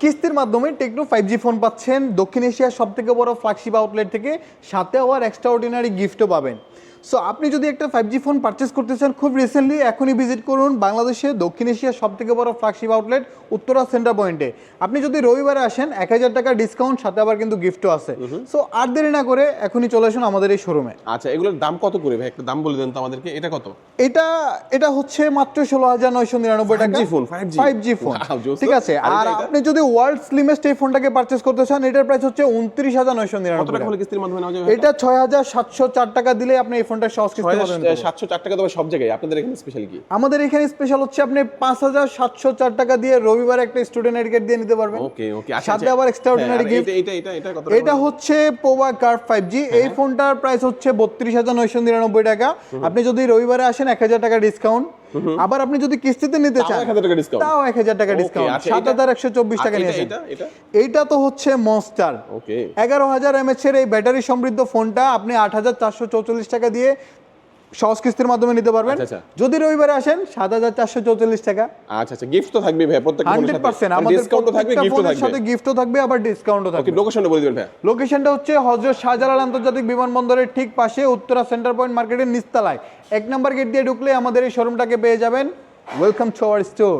কিস্তির মাধ্যমে techno five G phone পাচ্ছেন। দক্ষিণ এশিয়ার সবথেকে বড় ফ্ল্যাগশিপ আউটলেট থেকে সাথে আবার এক্সট্রা অর্ডিনারি গিফটও পাবেন। সো আপনি যদি একটা ফাইভ জি ফোন পারচেস করতে চান খুব রিসেন্টলি এখনই ভিজিট করুন বাংলাদেশে দক্ষিণ এশিয়ার সব থেকে বড় ফ্ল্যাগশিপ আউটলেট উত্তরা সেন্টার পয়েন্টে আপনি যদি রবিবারে আসেন এক হাজার টাকা ডিসকাউন্ট সাথে আবার কিন্তু গিফটও আছে। সো আর দেরি না করে এখনই চলে আসুন আমাদের এই শোরুমে আচ্ছা এগুলোর দাম কত করে ভাই? একটা দাম বলে দেন তো আমাদেরকে। এটা কত? এটা এটা হচ্ছে মাত্র ষোলো হাজার নয়শো নিরানব্বই টাকা। 5G phone, 5G five G phone. ঠিক আছে? আর? আপনি যদি ওয়ার্ল্ড স্লিমেস্ট এই ফোনটাকে পারচেস করতে চান এটার প্রাইস হচ্ছে উনত্রিশ হাজার নয়শো নিরানব্বই এটা ছয় হাজার সাতশো চার টাকা দিলে আপনি এই ফোনটা সহজ কিস্তি পাবেন সাতশো চার টাকা তবে সব জায়গায়। আপনাদের এখানে স্পেশাল কি? আমাদের এখানে স্পেশাল হচ্ছে আপনি পাঁচ হাজার সাতশো চার টাকা দিয়ে রবিবার একটা স্টুডেন্ট আইডি দিয়ে নিতে পারবেন। ওকে ওকে সাথে আবার এক্সট্রাঅর্ডিনারি গিফট এটা এটা এটা কত এটা হচ্ছে পোভা কার্ভ ফাইভ জি হ্যাঁ, এই ফোনটার প্রাইস হচ্ছে বত্রিশ হাজার নয়শো নিরানব্বই টাকা। আপনি যদি রবিবারে আসেন এক হাজার টাকা ডিসকাউন্ট আবার আপনি যদি কিস্তিতে নিতে চান তাও এক হাজার টাকা ডিসকাউন্ট আচ্ছা, সাত হাজার একশো চব্বিশ টাকা নিয়েছেন এটা এটা এইটা তো হচ্ছে মনস্টার এগারো হাজার এমএচ এর এই ব্যাটারি সমৃদ্ধ ফোনটা আপনি আট হাজার চারশো চৌচল্লিশ টাকা দিয়ে সহজ কিস্তির মাধ্যমে নিতে পারবেন। আচ্ছা, আচ্ছা। যদি রবিবারে আসেন সাত হাজার চারশো চৌচল্লিশ টাকা। আচ্ছা আচ্ছা গিফট তো থাকবে ভাই প্রত্যেক হান্ড্রেড পার্সেন্ট আমাদের ডিসকাউন্টও থাকবে গিফটও থাকবে। সাথে গিফটও থাকবে আবার ডিসকাউন্টও থাকবে। লোকেশনটা বলে দিবেন ভাই লোকেশনটা হচ্ছে হজরত শাহজালাল আন্তর্জাতিক বিমানবন্দরের ঠিক পাশে উত্তরা সেন্টার পয়েন্ট মার্কেটের নিস্তালায় এক নম্বর গেট দিয়ে ঢুকলে আমাদের এই শোরুমটাকে পেয়ে যাবেন। Welcome to our store